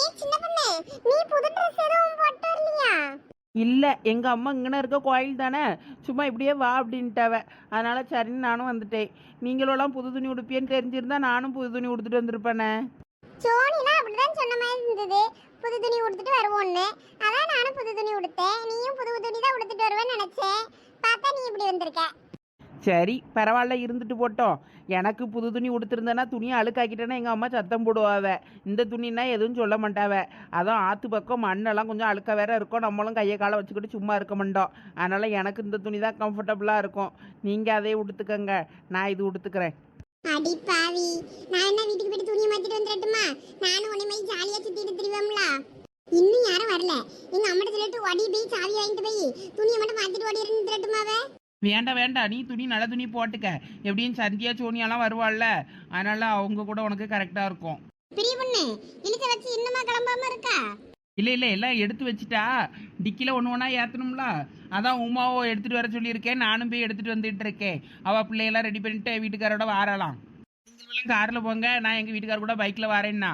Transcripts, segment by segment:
ஏய் சின்ன பொண்ணு நீ புது ட்ரெஸ் எதுவும் போட்டு வரலையா இல்லை எங்கள் அம்மா இங்கன இருக்க கோயில் தானே? சும்மா இப்படியே வா அப்படின்ட்டாவ. அதனால சரின்னு நானும் வந்துட்டேன். நீங்களோலாம் புது துணி உடுப்பியன்னு தெரிஞ்சிருந்தா நானும் புது துணி உடுத்துட்டு வந்திருப்பேனே. சோனிலாம் அப்படிதான் சொன்ன மாதிரி இருந்தது. புது துணி உடுத்துட்டு வருவோன்னு அதான் நானும் புது துணி உடுத்தேன். நீயும் புது துணி தான் உடுத்துட்டு வருவேன்னு நினைச்சேன். பார்த்தா நீ இப்படி வந்திருக்க. சரி பரவாயில்ல இருந்துட்டு போட்டோம். எனக்கு புது துணி உடுத்திருந்தேன்னா துணியை அழுக்காக்கிட்டேன்னா எங்கள் அம்மா சத்தம் போடுவாவ. இந்த துணின்னா எதுவும் சொல்ல மாட்டாவ. அதான் ஆற்று பக்கம் மண்ணெல்லாம் கொஞ்சம் அழுக்க வேற இருக்கும். நம்மளும் கையை காலை வச்சுக்கிட்டு சும்மா இருக்க மாட்டோம். அதனால் எனக்கு இந்த துணி தான் கம்ஃபர்டபுளாக இருக்கும். நீங்கள் அதே உடுத்துக்கங்க. நான் இது உடுத்துக்கிறேன். அடி பாவி. நான் என்ன வீட்டுக்கு போயிட்டு துணியை மாத்திட்டு வந்துடட்டுமா? நானும் உன்னை மாதிரி ஜாலியா சுத்திட்டு திரிவோம்ல. இன்னும் யாரும் வரல. எங்க அம்மாட்ட சொல்லிட்டு ஓடி போய் சாவி வாங்கிட்டு போய் துணியை மட்டும் மாத்திட்டு ஓடி இருந்துட்டுமாவே வேண்டாம் வேண்டாம் நீ துணி நல்ல துணி போட்டுக்க. எப்படியும் சந்தியா சோனியாலாம் வருவாள்ல. அதனால அவங்க கூட உனக்கு கரெக்டாக இருக்கும். பெரிய பொண்ணு இழுக்க வச்சு இன்னுமா கிளம்பாம இருக்கா? இல்லை இல்லை எல்லாம் எடுத்து வச்சுட்டா. டிக்கியில் ஒன்று ஒன்றா ஏற்றணும்ல அதான் உமாவை எடுத்துகிட்டு வர சொல்லியிருக்கேன். நானும் போய் எடுத்துகிட்டு வந்துட்டு இருக்கேன். அவள் பிள்ளையெல்லாம் ரெடி பண்ணிட்டு வீட்டுக்காரோட வாரலாம். நீங்களும் காரில் போங்க. நான் எங்கள் வீட்டுக்கார கூட பைக்கில் வரேன்னா.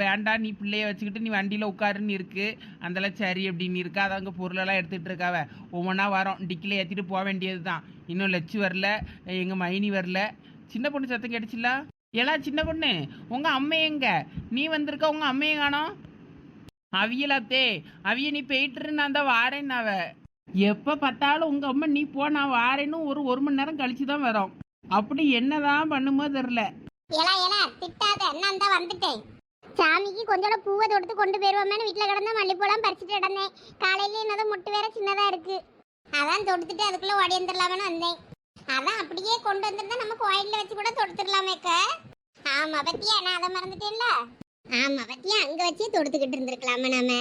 வேண்டாம் நீ பிள்ளைய வச்சுக்கிட்டு நீ வண்டியில் உட்காருன்னு இருக்கு. அதெல்லாம் சரி அப்படின்னு இருக்கா? அதை அங்கே பொருளெல்லாம் எடுத்துகிட்டு இருக்காவ. ஒவ்வொன்றா வரோம். டிக்கில் ஏற்றிட்டு போக வேண்டியது தான் இன்னும் லட்சு வரல. எங்கள் மைனி வரல. சின்ன பொண்ணு சத்தம் கிடைச்சில ஏலா சின்ன பொண்ணு உங்கள் அம்மை எங்க? நீ வந்திருக்க உங்கள் அம்மையை காணோம். அவியலாத்தே அவிய நீ போயிட்டுரு நான் தான் வாரேன்னு அவ. எப்போ பார்த்தாலும் உங்கள் அம்மா நீ போ நான் வாரேன்னு ஒரு ஒரு மணி நேரம் கழிச்சு தான் வரோம். அப்படி என்னதான் பண்ணுமோ தெரில ஏலா ஏலா திட்டாத. நான் தான் வந்துட்டேன். சாமிக்கு கொஞ்சோட பூவை தொடுத்து கொண்டு போயிருவோமேனு வீட்டில் கிடந்த மல்லிப்பூலாம் பறிச்சுட்டு கிடந்தேன். காலையில என்னது முட்டு வேற சின்னதா இருக்கு. அதான் தொடுத்துட்டு அதுக்குள்ள ஓடி வந்துடலாமேன்னு வந்தேன். அதான் அப்படியே கொண்டு வந்துருந்தா நம்ம கோயிலில் வச்சு கூட தொடுத்துடலாமேக்க ஆமா பத்தியா? நான் அதை மறந்துட்டேன்ல. ஆமா பத்தியா? அங்க வச்சே தொடுத்துக்கிட்டு இருந்திருக்கலாமே நாம.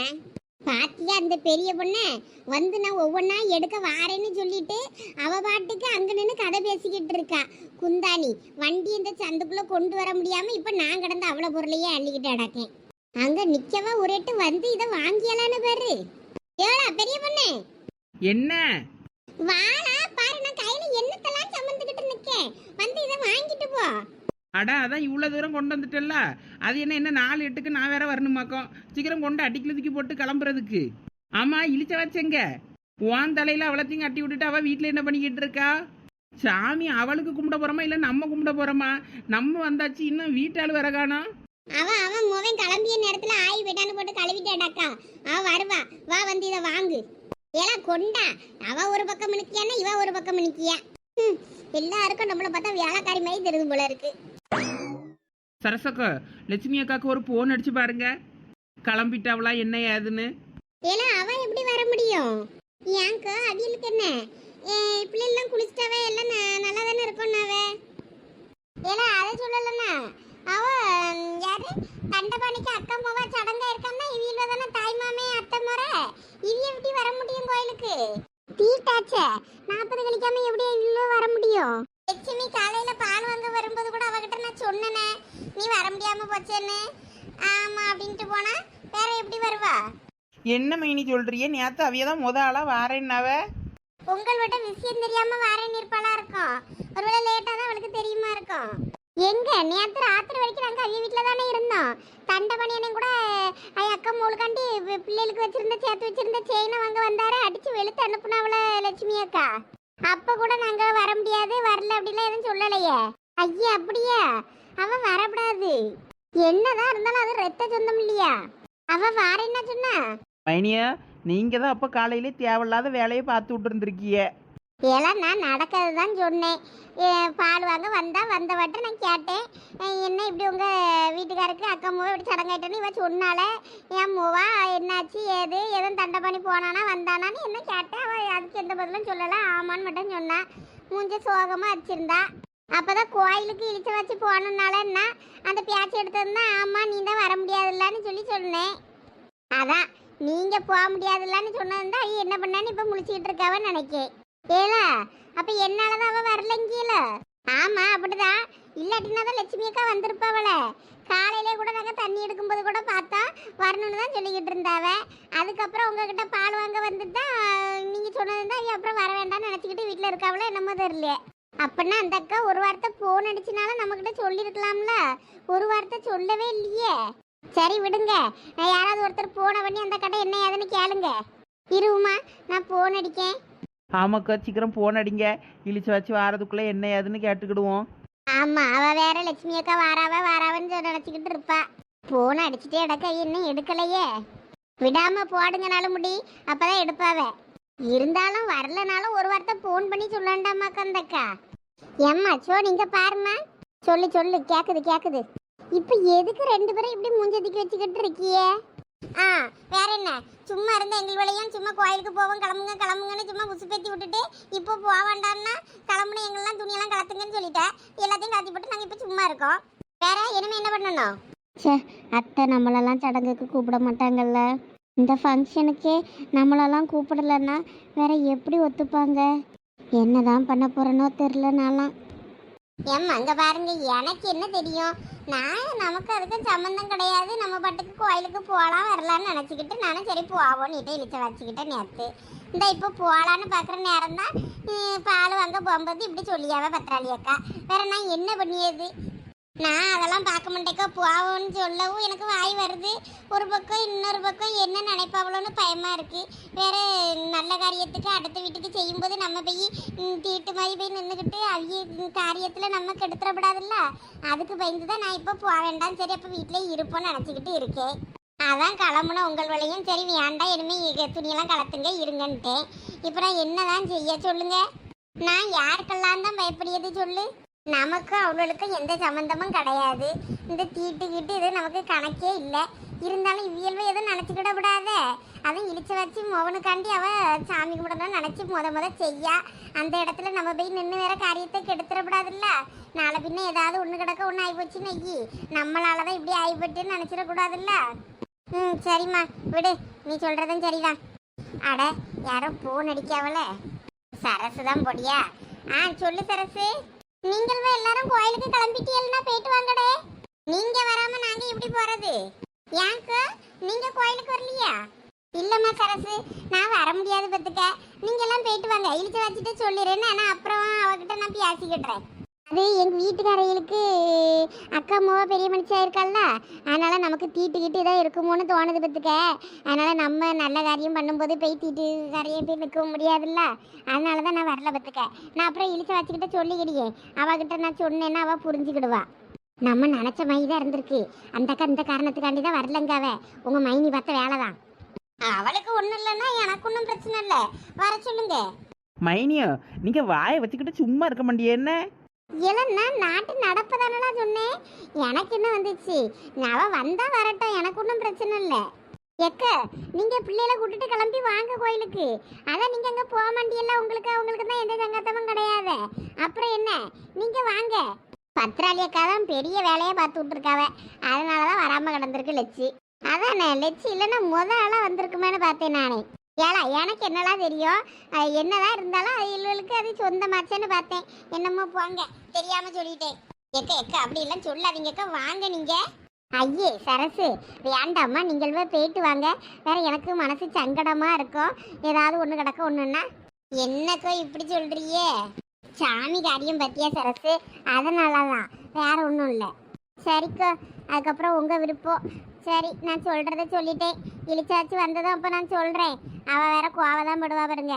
பாத்தியா அந்த பெரிய பொண்ணு? வந்து நான் ஒவ்வொன்றா எடுக்க வாரேன்னு சொல்லிட்டு அவ பாட்டுக்கு அங்க நின்று கதை பேசிக்கிட்டு இருக்கா. குந்தாணி வண்டி இந்த சந்துக்குள்ள கொண்டு வர முடியாம இப்ப நான் கிடந்த அவ்வளவு பொருளையே அள்ளிக்கிட்டு அடக்கேன் அங்க நிக்கவா ஒரு எட்டு வந்து இதை வாங்கியலான்னு பாரு. ஏடா பெரிய பொண்ணு? என்ன? வாடா பாரு நான் கையில என்னத்தெல்லாம் சமந்துக்கிட்டு நிக்கேன். வந்து இதை வாங்கிட்டு போ. அடா அதான் இவ்வளோ தூரம் கொண்டு வந்துட்டல்ல. அது என்ன என்ன நாலு எட்டுக்கு நான் வேற வரணுமாக்கோம்? சீக்கிரம் கொண்டு அடிக்கல தூக்கி போட்டு கிளம்புறதுக்கு. ஆமாம் இழிச்ச வச்செங்க உன் தலையில் அவளத்தையும் கட்டி விட்டுட்டு அவள் வீட்டில் என்ன பண்ணிக்கிட்டு இருக்கா? சாமி அவளுக்கு கும்பிட போகிறோமா இல்லை நம்ம கும்பிட போகிறோமா நம்ம வந்தாச்சு இன்னும் வீட்டால் வர காணோம் அவன் அவன் மோவன் கிளம்பிய நேரத்துல ஆயி போயிட்டான்னு போட்டு கழுவிட்டாடாக்கா. அவ வருவா. வா வந்து இதை வாங்கு. ஏலா கொண்டா. அவ ஒரு பக்கம் நிக்கியான்னா இவ ஒரு பக்கம் நிக்கியா ஹம், எல்லாருக்கும் நம்மள பார்த்தா வேலைக்காரி மாதிரி தெரியுது போல இருக்கு. சரசக்கா லட்சுமி அக்காவுக்கு ஒரு ஃபோன் அடிச்சு பாருங்க. கிளம்பிட்டாவளா என்ன ஏதுன்னு? ஏலா அவ எப்படி வர முடியும்? ஏங்க அவியலுக்கு என்ன? ஏ, பிள்ளைலாம் குளிச்சிட்டாவே எல்லாம் நல்லா தானே இருக்கும்னாவே ஏன்னா அதை சொல்லலண்ணா. அவ யாரு? தண்டபாணிக்கு அக்கா போவா சடங்கா இருக்கான்னா இவியில தானே தாய் மாமே அத்தை முறை? இவி எப்படி வர முடியும் கோயிலுக்கு? தீட்டாச்ச. நாற்பது கழிக்காம எப்படி இவ்வளோ வர முடியும்? லட்சுமி காலையில பால் வாங்க வரும்போது கூட அவகிட்ட நான் சொன்னேனே. நீ வர முடியாம போச்சேன்னு. ஆமா அப்படின்ட்டு போனா வேற எப்படி வருவா? என்ன மைனி சொல்றியே நேற்று அவிய தான் முத ஆளாக வாரேன்னாவ? உங்கள்கிட்ட விஷயம் தெரியாம வார நிற்பாளா இருக்கும். ஒருவேளை லேட்டா தான் அவளுக்கு தெரியுமா இருக்கும். எங்க? நேத்து ராத்திரி வரைக்கும் நாங்க அவிய வீட்ல தானே இருந்தோம். தண்டபணியனையும் கூட ஐய அக்கா மூளுக்காண்டி பிள்ளைகளுக்கு வச்சிருந்த சேர்த்து வச்சிருந்த செயினை வாங்க வந்தாரு. அடிச்சு வெளுத்து அனுப்புனாவள லட்சுமி அக்கா. அப்ப கூட நாங்க வர முடியாது வரல அப்படிலாம் எதுவும் சொல்லலையே. ஐயா அப்படியா? அவ வரக்கூடாது. என்னதான் இருந்தாலும் அது ரத்த சொந்தம் இல்லையா? அவ வார என்ன சொன்னா? மைனியா நீங்கள் தான் அப்போ காலையிலே தேவையில்லாத வேலையை பார்த்து விட்டுருந்துருக்கிய இதெல்லாம் நான் நடக்கிறது தான் சொன்னேன். ஏ, பால் வாங்க வந்தா வந்த வட்ட நான் கேட்டேன். என்ன இப்படி உங்க வீட்டுக்காருக்கு அக்கா மூவா இப்படி சடங்காயிட்டேன்னு இவ சொன்னால? என் மூவா என்னாச்சு ஏது எதுவும் தண்டை பண்ணி போனானா வந்தானான்னு என்ன கேட்டேன். அவ அதுக்கு எந்த பதிலும் சொல்லல. ஆமான்னு மட்டும் சொன்னா. மூஞ்ச சோகமா வச்சிருந்தா. அப்பதான் கோயிலுக்கு இழிச்ச வச்சு போனனால என்ன? அந்த பேச்சு எடுத்திருந்தா ஆமா நீ தான் வர முடியாதுல்லன்னு சொல்லி சொன்னேன். அதான் நீங்க போக முடியாதுல்லன்னு சொன்னதுதான் அவ என்ன பண்ணான்னு இப்ப முழிச்சுக்கிட்டு இருக்காவன்னு நினைக்கேன். ஏல அப்ப என்னாலதான் அவ வரலங்கீல ஆமா அப்படிதான். இல்லாட்டினா தான் லட்சுமி அக்கா வந்திருப்பாவல காலையிலே கூட நாங்கள் தண்ணி எடுக்கும்போது கூட பார்த்தா வரணும்னு தான் சொல்லிக்கிட்டு இருந்தாவ. அதுக்கப்புறம் உங்ககிட்ட பால் வாங்க வந்துருந்தா நீங்கள் சொன்னது தான் அப்புறம் வர வேண்டாம்னு நினச்சிக்கிட்டு வீட்டில் இருக்காவளோ என்னமோ தெரியல அப்படின்னா அந்த அக்கா ஒரு வார்த்தை போன் அடிச்சுனாலும் நம்ம கிட்ட சொல்லியிருக்கலாம்ல? ஒரு வார்த்தை சொல்லவே இல்லையே. சரி விடுங்க. நான் யாராவது ஒருத்தர் போன பண்ணி அந்த கடை என்ன ஏதுன்னு கேளுங்க. இருவுமா நான் போன் அடிக்கேன். ஆமாக்கா சீக்கிரம் போன் அடிங்க. இழிச்சு வச்சு வாரதுக்குள்ளே என்ன ஏதுன்னு கேட்டுக்கிடுவோம். ஆமா அவ வேற லட்சுமி அக்கா வாராவ வாராவன்னு நினைச்சுக்கிட்டு இருப்பா. போன் அடிச்சுட்டே இடக்க இன்னும் எடுக்கலையே. விடாம போடுங்கனாலும் முடி. அப்பதான் எடுப்பாவ. இருந்தாலும் வரலனாலும் ஒரு வார்த்தை போன் பண்ணி சொல்லண்டாமா கந்தக்கா? ஏம்மா சோ நீங்க பாரும்மா. சொல்லு சொல்லு கேக்குது கேக்குது. இப்ப எதுக்கு ரெண்டு பேரும் இப்படி மூஞ்சதிக்கு வச்சுக்கிட்டு இருக்கியே? ஆ வேற என்ன? சும்மா இருந்த எங்கள் வழியும் சும்மா கோயிலுக்கு போவோம் கிளம்புங்க கிளம்புங்கன்னு சும்மா உசுப்பேத்தி விட்டுட்டு இப்போ போக வேண்டாம்னா கிளம்புன எங்கெல்லாம் துணியெல்லாம் கலத்துங்கன்னு சொல்லிட்டேன் எல்லாத்தையும் கலத்தி போட்டு நாங்கள் இப்போ சும்மா இருக்கோம். வேற இனிமே என்ன பண்ணணும்? சே அத்தை நம்மளெல்லாம் சடங்குக்கு கூப்பிட மாட்டாங்கல்ல. இந்த ஃபங்க்ஷனுக்கே நம்மளெல்லாம் கூப்பிடலன்னா வேற எப்படி ஒத்துப்பாங்க? என்னதான் பண்ண போறேனோ தெரில நான்லாம் ஏம்மா அங்க பாருங்க எனக்கு என்ன தெரியும்? நான் நமக்கு அதுக்கும் சம்மந்தம் கிடையாது. நம்ம பாட்டுக்கு கோயிலுக்கு போகலாம் வரலான்னு நினச்சிக்கிட்டு நானும் சரி போவோன்னு இதை இழுச்ச வச்சுக்கிட்டேன் நேற்று இந்த இப்போ போகலான்னு பார்க்குற நேரம் தான் பால் வாங்க போகும்போது இப்படி சொல்லியாவே பத்திராளி அக்கா வேற நான் என்ன பண்ணியது? நான் அதெல்லாம் பார்க்க மாட்டேக்கோ. போவோன்னு சொல்லவும் எனக்கு வாய் வருது. ஒரு பக்கம் இன்னொரு பக்கம் என்ன நினைப்பாவளோன்னு பயமாக இருக்குது வேறு நல்ல காரியத்துக்கு அடுத்த வீட்டுக்கு செய்யும்போது நம்ம போய் தீட்டு மாதிரி போய் நின்றுக்கிட்டு அவிய காரியத்தில் நம்ம கெடுத்துடப்படாதுல்ல? அதுக்கு பயந்து தான் நான் இப்போ போக வேண்டாம். சரி அப்போ வீட்டிலே இருப்போம்னு நினச்சிக்கிட்டு இருக்கேன். அதான் கிளம்புன உங்கள் வழியும். சரி வேண்டாம் இனிமேல் துணியெல்லாம் கலத்துங்க இருங்கன்ட்டேன். இப்போ நான் என்ன தான் செய்ய சொல்லுங்கள் நான் யாருக்கெல்லாம் தான் பயப்படியது சொல்லு? நமக்கும் அவளுக்கும் எந்த சம்மந்தமும் கிடையாது. இந்த தீட்டு கீட்டு இது நமக்கு கணக்கே இல்லை. இருந்தாலும் இவியல்வை எதுவும் நினச்சிக்கிட விடாதே அதுவும் இழிச்ச வச்சு மோகனுக்காண்டி அவ சாமி கும்பிடணும்னு நினச்சி முத முத செய்யா. அந்த இடத்துல நம்ம போய் நின்று வேற காரியத்தை கெடுத்துடக்கூடாதுல்ல நாளை பின்ன ஏதாவது ஒன்று கிடக்க ஒன்று ஆகிப்போச்சு நெய்யி நம்மளால தான் இப்படி ஆகிப்பட்டுன்னு நினச்சிடக்கூடாதுல்ல ம் சரிம்மா. விடு. நீ சொல்கிறதும் சரிதான். அட யாரோ ஃபோன் அடிக்காவல சரசு தான் பொடியா. ஆ சொல்லு சரசு. நீங்கள் எல்லாரும் கோயிலுக்கு கிளம்பிட்டீங்கன்னா போயிட்டு வாங்கடே. நீங்க வராம நாங்க எப்படி போறது? ஏங்க நீங்க கோயிலுக்கு வரலையா? இல்லம்மா சரசு நான் வர முடியாது பத்துக்க நீங்க எல்லாம் போயிட்டு வாங்க. இழுத்து வச்சுட்டு சொல்லிடுறேன்னு ஆனா அப்புறம் அவகிட்ட நான் பேசிக்கிட்டுறேன். அது எங்க வீட்டுக்காரங்களுக்கு அக்கா அம்மாவா பெரிய மனுஷா இருக்கால்ல அதனால நமக்கு தீட்டுக்கிட்டு தான் இருக்குமோன்னு தோணுது பத்துக்க அதனால நம்ம நல்ல காரியம் பண்ணும்போது போய் தீட்டு காரியம் போய் நிற்க முடியாதுல்ல. அதனால தான் நான் வரல பத்துக்க நான் அப்புறம் இழுச்ச வச்சுக்கிட்ட சொல்லிக்கிடியே. அவகிட்ட நான் சொன்னேன்னா அவள் புரிஞ்சுக்கிடுவா. நம்ம நினச்ச மை தான் இருந்திருக்கு. அந்த அக்கா இந்த காரணத்துக்காண்டி தான் வரலங்க அவ. உங்க மைனி பார்த்த வேலை தான். அவளுக்கு ஒன்றும் இல்லைன்னா எனக்கு ஒன்றும் பிரச்சனை இல்லை. வர சொல்லுங்க. மைனியோ நீங்கள் வாயை வச்சுக்கிட்டு சும்மா இருக்க மாட்டியே என்ன? இல்லைன்னா நாட்டு நடப்பதானடா சொன்னேன். எனக்கு என்ன வந்துச்சு? அவள் வந்தா வரட்டும். எனக்கு ஒன்றும் பிரச்சனை இல்லை. எக்க நீங்க பிள்ளைகளை கூட்டிட்டு கிளம்பி வாங்க கோயிலுக்கு. அதான் நீங்க அங்கே போக மாட்டியெல்லாம் உங்களுக்கு அவங்களுக்கு தான் எந்த சங்கத்தமும் கிடையாது. அப்புறம் என்ன? நீங்க வாங்க. பத்திராளி அக்கா தான் பெரிய வேலையை பார்த்து விட்டுருக்காவ. அதனால தான் வராமல் கிடந்திருக்கு லட்சி அதான் லட்சி இல்லைன்னா முத ஆளாக வந்திருக்குமேனு பார்த்தேன் நானே. ஏலா எனக்கு என்னலாம் தெரியும்? என்னதான் இருந்தாலும் இவளுக்கு அது சொந்தமாச்சேன்னு பார்த்தேன். என்னமோ போங்க தெரியாம சொல்லிட்டேன். எக்க எக்க அப்படி எல்லாம் சொல்லாதீங்கக்கா வாங்க நீங்க. ஐயே சரசு வேண்டாம்மா நீங்கள் போய் போயிட்டு வாங்க. வேற எனக்கு மனசு சங்கடமா இருக்கும். ஏதாவது ஒன்று கிடக்க ஒன்றுன்னா என்னக்கோ இப்படி சொல்றியே? சாமி காரியம் பத்தியா சரசு? அதனால தான் வேற ஒன்றும் இல்லை. சரிக்கோ அதுக்கப்புறம் உங்கள் விருப்பம். சரி நான் சொல்கிறத சொல்லிட்டேன். இழிச்சாச்சு வந்ததும் அப்போ நான் சொல்கிறேன் அவள் வேற கோவ தான் படுவா பாருங்க.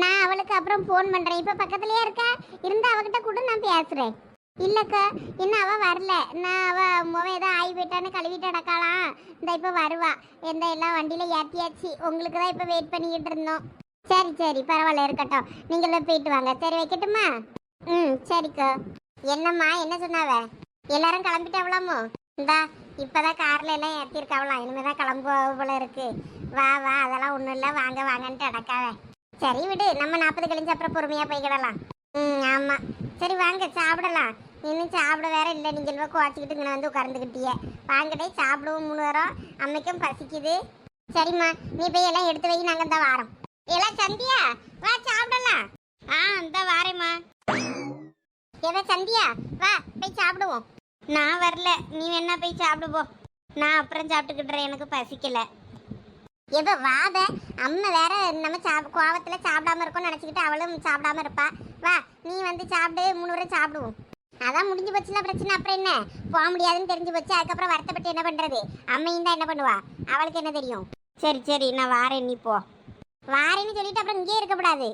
நான் அவளுக்கு அப்புறம் ஃபோன் பண்ணுறேன் இப்போ பக்கத்துலேயே இருக்கா? இருந்தால் அவகிட்ட கூட நான் பேசுகிறேன் இல்லைக்கா இன்னும் அவள் வரல. நான் அவள் முகம் ஏதோ ஆகி போயிட்டான்னு கழுவிட்டு நடக்கலாம் இந்த இப்போ வருவா. எந்த எல்லாம் வண்டியில் ஏற்றியாச்சு உங்களுக்கு தான் இப்போ வெயிட் பண்ணிக்கிட்டு இருந்தோம். சரி சரி பரவாயில்ல இருக்கட்டும். நீங்களும் போயிட்டு வாங்க. சரி வைக்கட்டுமா? ம் சரிக்கா. என்னம்மா என்ன சொன்னாவ? எல்லாரும் கிளம்பிட்டாவலாமோ இந்தா இப்போதான் கார்ல எல்லாம் ஏற்றிருக்காவலாம் இனிமேதான் கிளம்புவா போல இருக்கு. வா வா அதெல்லாம் ஒன்றும் இல்லை. வாங்க வாங்கன்ட்டு அடக்காத சரி விடு. நம்ம நாற்பது கழிஞ்சு அப்புறம் பொறுமையாக போய்க்கிடலாம் ம் ஆமாம் சரி வாங்க சாப்பிடலாம். இன்னும் சாப்பிட வேற இல்லை. நீங்கள் போய் குவாச்சிக்கிட்டு இங்கே வந்து உட்காந்துக்கிட்டியே வாங்கடே சாப்பிடுவோம் மூணு வரோம் அம்மைக்கும் பசிக்குது. சரிம்மா நீ போய் எல்லாம் எடுத்து வை. நாங்கள் தான் வாரோம். எல்லாம் சந்தியா வா சாப்பிடலாம். ஆ இந்த வாரேம்மா. எவ சந்தியா வா போய் சாப்பிடுவோம். நான் வரல. நீ வேணா போய் சாப்பிடு போ. நான் அப்புறம் சாப்பிட்டுக்கிட்டுறேன். எனக்கு பசிக்கல. எவ வாத அம்மா வேற நம்ம சாப் கோவத்தில் சாப்பிடாம இருக்கோம்னு நினச்சிக்கிட்டு அவளும் சாப்பிடாம இருப்பா. வா நீ வந்து சாப்பிடு மூணு வரை சாப்பிடுவோம். அதான் முடிஞ்சு போச்சுல பிரச்சனை. அப்புறம் என்ன? போக முடியாதுன்னு தெரிஞ்சு போச்சு. அதுக்கப்புறம் வருத்தப்பட்டு என்ன பண்ணுறது அம்மையும் தான் என்ன பண்ணுவா? அவளுக்கு என்ன தெரியும்? சரி சரி நான் வாரேன். நீ போ. வாரேன்னு சொல்லிட்டு அப்புறம் இங்கேயே இருக்கக்கூடாது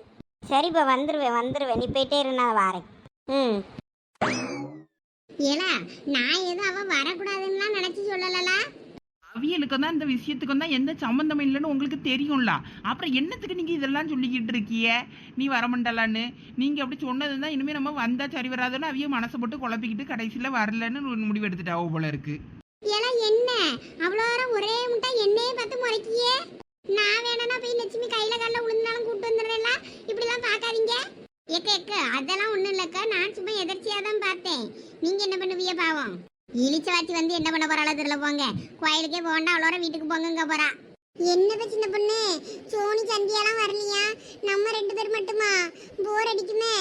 சரிப்பா வந்துடுவேன் வந்துடுவேன் நீ போயிட்டே இரு நான் வாரேன். ம். ஏலா நான் எதுவும் அவ வரக்கூடாதுன்னு நினைச்சு சொல்லலலா? அவியலுக்கு தான் இந்த விஷயத்துக்கும் தான் எந்த சம்மந்தமும் இல்லைன்னு உங்களுக்கு தெரியும்ல. அப்புறம் என்னத்துக்கு நீங்கள் இதெல்லாம் சொல்லிக்கிட்டு இருக்கிய நீ வரமாட்டலான்னு. நீங்கள் அப்படி சொன்னது தான் இனிமேல் நம்ம வந்தா சரி வராதுன்னு அவிய மனசை போட்டு குழப்பிக்கிட்டு கடைசியில் வரலன்னு முடிவு எடுத்துட்டாவோ போல இருக்கு. ஏலா என்ன? அவ்வளோ நேரம் ஒரே முட்டா என்னையே பார்த்து முறைக்கியே? நான் வேணா போய் லட்சுமி கையில காலில் விழுந்தாலும் கூட்டு வந்துடுறேன்ல? இப்படிலாம் பார்க்காதீங்க. ஏக்க ஏக்க அதெல்லாம் ஒன்றும் இல்லைக்கா. நான் சும்மா எதர்ச்சியாக தான் பார்த்தேன். நீங்கள் என்ன பண்ணுவீங்க பாவம்? இழிச்சவாச்சி வந்து என்ன பண்ண போறாளோ தெரியல போங்க. கோயிலுக்கே போண்டா அவ்வளோ வீட்டுக்கு போங்கங்க போறா. என்னப்பா சின்ன பொண்ணு? சோனி சந்தியாலாம் வரலையா? நம்ம ரெண்டு பேர் மட்டுமா? போர் அடிக்குமே.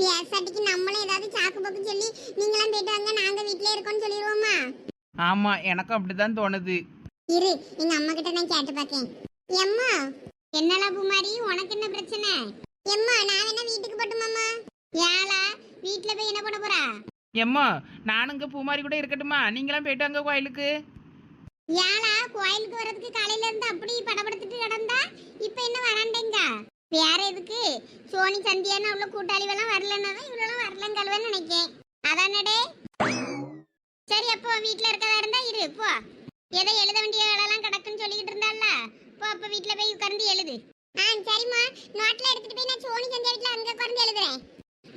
பேசாட்டிக்கு நம்மளும் ஏதாவது சாக்கு போக்கு சொல்லி நீங்களாம் போயிட்டு வாங்க நாங்க வீட்லயே இருக்கோம்னு சொல்லிடுவோமா? ஆமாம் எனக்கும் அப்படி தான் தோணுது. இரு எங்க அம்மா கிட்ட நான் கேட்டு பார்க்கேன் எம்மா என்னடா பூமாரி உனக்கு என்ன பிரச்சனை? எம்மா நான் வேணா வீட்டுக்கு போட்டுமாமா ஏலா வீட்ல போய் என்ன பண்ண போறா? எம்மா நானும் இங்கே பூமாரி கூட இருக்கட்டுமா நீங்களாம் போயிட்டு வாங்க கோயிலுக்கு. ஏலா கோயிலுக்கு வர்றதுக்கு காலையில இருந்து அப்படி படபடுத்துட்டு கிடந்தா இப்ப என்ன வராண்டேங்க? வேற எதுக்கு? சோனி சந்தியான்னு அவ்வளோ கூட்டாளிவெல்லாம் வரலன்னா தான் இவ்வளோலாம் வரலங்கழுவன்னு நினைக்கேன். அதானடே? சரி அப்போ வீட்ல இருக்கதா இருந்தா இரு போ. ஏதோ எழுத வேண்டிய வேலைலாம் கிடக்குன்னு சொல்லிக்கிட்டு இருந்தால போ அப்ப வீட்ல போய் உட்கார்ந்து எழுது. ஆ சரிம்மா. நோட்ல எடுத்துட்டு போய் நான் சோனி சந்தியா வீட்ல அங்க உட்கார்ந்து எழுதுறேன்.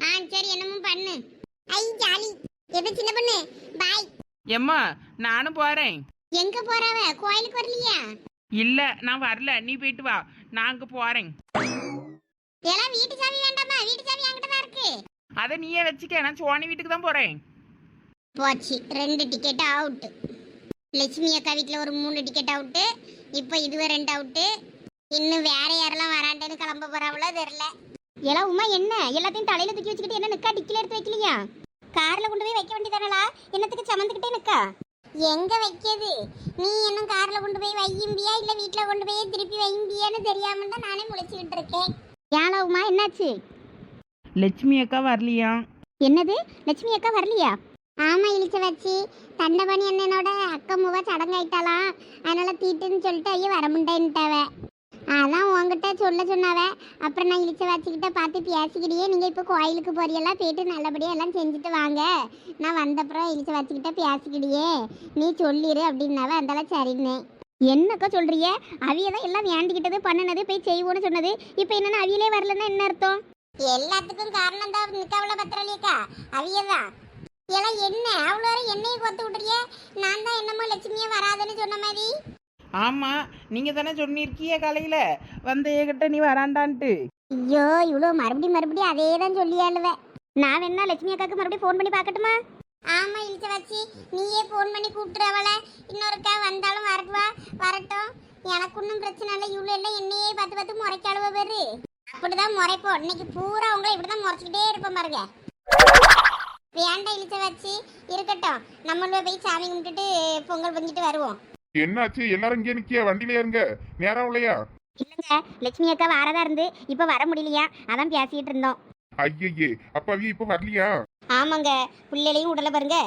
ஆ சரி என்னமோ பண்ணு. ஐ ஜாலி. எது சின்ன பொண்ணு? பாய். எம்மா நானும் போகிறேன் எங்க போறவ? கோயிலுக்கு வரலையா? இல்லை நான் வரல. நீ போயிட்டு வா. நான் அங்கே போகிறேன் எல்லாம் வீட்டு சாவி வேண்டாமா? வீட்டு சாவி என்கிட்ட தான் இருக்கு. அதை நீயே வச்சுக்க. நான் சோனி வீட்டுக்கு தான் போகிறேன் போச்சு. ரெண்டு டிக்கெட் அவுட் லட்சுமி அக்கா வீட்டில் ஒரு மூணு டிக்கெட் அவுட்டு இப்போ இதுவே ரெண்டு அவுட்டு இன்னும் வேற யாரெல்லாம் வராண்டேன்னு கிளம்ப போறாவளோ தெரியல. எல்லாம் உமா என்ன? எல்லாத்தையும் தலையில தூக்கி வச்சுக்கிட்டு என்ன நிக்கா? டிக்கில எடுத்து வைக்கலையா? கார்ல கொண்டு போய் வைக்க வேண்டியதானலா? என்னத்துக்கு சமந்துக்கிட்டே நிக்கா? எங்க வைக்கிறது நீ இன்னும் கார்ல கொண்டு போய் வையும்பியா? இல்ல வீட்ல கொண்டு போய் திருப்பி வையும்பியான்னு தெரியாம தான் நானே முழிச்சுக்கிட்டு இருக்கேன். ஏலா உமா என்னாச்சு? லட்சுமி அக்கா வரலையா? என்னது? லட்சுமி அக்கா வரலையா? ஆமா இழிச்ச வச்சு தண்டபணி அண்ணனோட அக்கா மூவா சடங்காயிட்டாலாம் அதனால தீட்டுன்னு சொல்லிட்டு ஐயோ வர முடியன்ட்டாவ அதான் உங்ககிட்ட சொல்ல சொன்னாவ. அப்புறம் நான் இழிச்ச வச்சுக்கிட்ட பார்த்து பேசிக்கிட்டே நீங்கள் இப்போ கோயிலுக்கு போறியெல்லாம் போயிட்டு நல்லபடியாக எல்லாம் செஞ்சுட்டு வாங்க. நான் வந்தப்புறம் இழிச்ச வச்சுக்கிட்ட பேசிக்கிட்டே நீ சொல்லிடு அப்படின்னாவ. அதெல்லாம் சரின்னு. என்னக்கா சொல்கிறிய அவிய தான் எல்லாம் வேண்டிக்கிட்டது பண்ணினது போய் செய்வோன்னு சொன்னது. இப்போ என்னென்னு அவியலே வரலன்னா என்ன அர்த்தம்? எல்லாத்துக்கும் காரணம் தான் நிக்கவள பத்திரலியக்கா. அவியதான் எல்லாம் என்ன? அவ்வளோ என்னையை கொத்து விட்டுறிய? நான் தான் என்னமோ லட்சுமியே வராதுன்னு சொன்ன மாதிரி. ஆமாம் நீங்கள் தானே சொன்னிருக்கிய காலையில்? வந்த ஏகிட்ட நீ வராண்டான்ட்டு. ஐயோ இவ்வளோ மறுபடியும் மறுபடியும் அதே தான் சொல்லி அழுவேன் நான் வேணா லட்சுமி அக்காக்கு மறுபடியும் ஃபோன் பண்ணி பார்க்கட்டுமா? ஆமா இழுச்ச வச்சு நீயே ஃபோன் பண்ணி கூப்பிட்டுறவள இன்னொருக்கா வந்தாலும் வரட்டுவா? வரட்டும். எனக்கு ஒன்றும் பிரச்சனை இல்லை. இவ்வளோ எல்லாம் என்னையே பார்த்து பார்த்து முறைக்காளுவ பேரு. அப்படிதான் முறைப்போம். இன்னைக்கு பூரா உங்களை இப்படிதான் முறைச்சிக்கிட்டே இருப்போம் பாருங்க. வேண்டாம் இழுச்ச வச்சு இருக்கட்டும். நம்மள போய் சாமி கும்பிட்டுட்டு பொங்கல் பொங்கிட்டு வருவோம். என்னாச்சு? எல்லாரும் இங்கே நிக்கிய? வண்டியில இருங்க. நேரம் இல்லையா? இல்லைங்க. லட்சுமி அக்கா வரதா இருந்து இப்போ வர முடியலையா? அதான் பேசிட்டு இருந்தோம். ஐயையே. அப்ப அவிய இப்ப வரலையா? ஆமாங்க. பிள்ளைகளையும் உடல பாருங்க.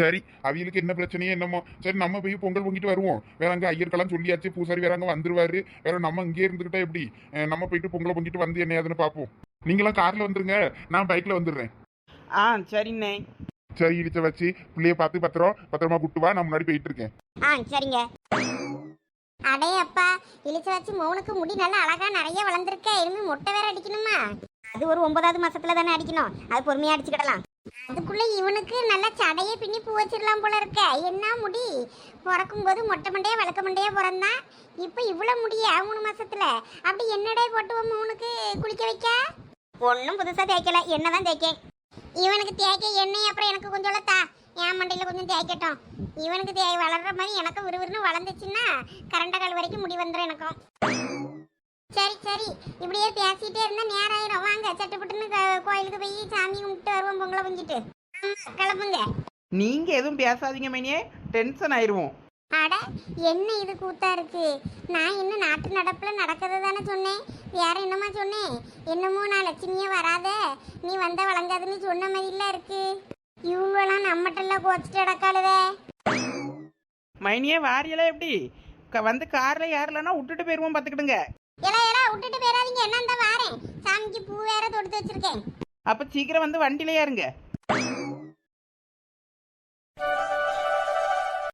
சரி. அவியலுக்கு என்ன பிரச்சனையோ என்னமோ. சரி நம்ம போய் பொங்கல் பொங்கிட்டு வருவோம். வேற அங்க ஐயர்க்கெல்லாம் சொல்லியாச்சு. பூசாரி வேற அங்க வந்துருவாரு. வேற நம்ம இங்கே இருந்துகிட்டா எப்படி? நம்ம போயிட்டு பொங்கலை பொங்கிட்டு வந்து என்ன ஏதுன்னு பார்ப்போம். நீங்களாம் கார்ல வந்துருங்க. நான் பைக்ல வந்துடுறேன். ஆ சரிண்ணே. சரி இடிச்ச வச்சு பிள்ளைய பார்த்து பத்திரம் பத்திரமா கூட்டு வா. நான் முன்னாடி போயிட்டு இருக்கேன். ஆ சரிங்க. அடே அப்பா இழிச்சு வச்சு மௌனுக்கு முடி நல்லா அழகா நிறைய வளர்ந்துருக்க. இனிமே மொட்டை வேற அடிக்கணுமா? அது ஒரு ஒன்பதாவது மாசத்துல தானே அடிக்கணும். அது பொறுமையா அடிச்சுக்கிடலாம். அதுக்குள்ள இவனுக்கு நல்ல சடையை பின்னி பூ வச்சிடலாம் போல இருக்க. என்ன முடி? பிறக்கும் போது மொட்டை மண்டையா வளர்க்க மண்டையா பிறந்தான் இப்போ இவ்வளவு முடியா மூணு மாசத்துல? அப்படி என்னடே போட்டுவோம் மௌனுக்கு குளிக்க வைக்க? ஒன்றும் புதுசா தேய்க்கல. என்னதான் தேய்க்கேன். இவனுக்கு தேய்க்க எண்ணெய் அப்புறம் எனக்கு கொஞ்சம் தா. என் மண்டையில கொஞ்சம் தேய்க்கட்டும் இவனுக்கு தே வளர்ற மாதிரி எனக்கு விறுவிறுன்னு வளர்ந்துச்சுன்னா கரண்ட கால் வரைக்கும் முடி வந்துடும் எனக்கும். சரி சரி. இப்படியே பேசிட்டே இருந்தா நேரம் ஆயிரும் வாங்க சட்டுப்பட்டுன்னு கோயிலுக்கு போய் சாமி கும்பிட்டு வருவோம் பொங்கலை பொங்கிட்டு கிளம்புங்க. நீங்கள் எதுவும் பேசாதீங்க மைனியே. டென்ஷன் ஆயிடுவோம் அட என்ன இது கூத்தா இருக்கு? நான் இன்னும் நாட்டு நடப்புல நடக்கிறது தானே சொன்னேன்? வேற என்னமா சொன்னேன்? என்னமோ நான் லட்சுமியே வராத. நீ வந்த வழங்காதுன்னு சொன்ன மாதிரிலாம் இருக்கு. இவங்கெல்லாம் நம்மட்டெல்லாம் கோச்சிட்டு அடக்காளுவே மைனியே வாரியெல்லாம் எப்படி? க- வந்து காரில் ஏறலைன்னா விட்டுட்டு போயிருவோம் பார்த்துக்கிடுங்க. எலா எலா விட்டுட்டு போயிடாதீங்க. என்ன இந்த வாரேன்? சாமிக்கு பூ வேற தொடுத்து வச்சிருக்கேன். அப்போ சீக்கிரம் வந்து வண்டியில ஏறுங்க.